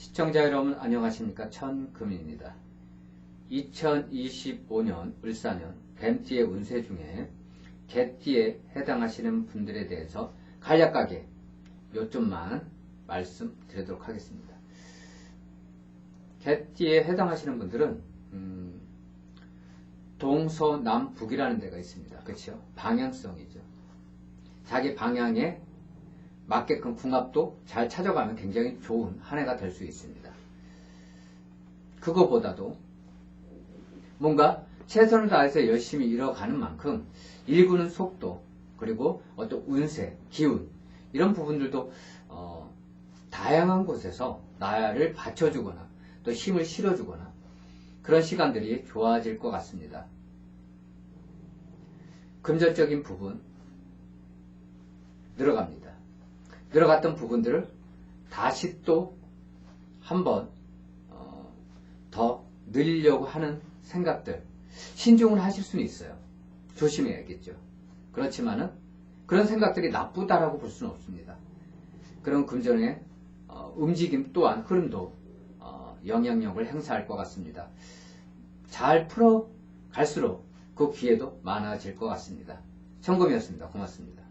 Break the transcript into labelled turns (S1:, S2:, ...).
S1: 시청자 여러분 안녕하십니까 천금입니다. 2025년 을사년 뱀띠의 운세 중에 개띠에 해당하시는 분들에 대해서 간략하게 요점만 말씀드리도록 하겠습니다. 개띠에 해당하시는 분들은 음, 동서남북이라는 데가 있습니다. 그렇죠? 방향성이죠. 자기 방향에 맞게끔 궁합도 잘 찾아가면 굉장히 좋은 한 해가 될 수 있습니다. 그거보다도 뭔가 최선을 다해서 열심히 이뤄가는 만큼 일구는 속도 그리고 어떤 운세, 기운 이런 부분들도 어, 다양한 곳에서 나를 받쳐주거나 또 힘을 실어주거나 그런 시간들이 좋아질 것 같습니다. 금전적인 부분 늘어갑니다. 늘어갔던 부분들을 다시 또 한번 어, 더 늘리려고 하는 생각들 신중을 하실 수는 있어요. 조심해야겠죠. 그렇지만은 그런 생각들이 나쁘다라고 볼 수는 없습니다. 그런 금전의 어, 움직임 또한 흐름도 어, 영향력을 행사할 것 같습니다. 잘 풀어 갈수록 그 기회도 많아질 것 같습니다. 청금이었습니다. 고맙습니다.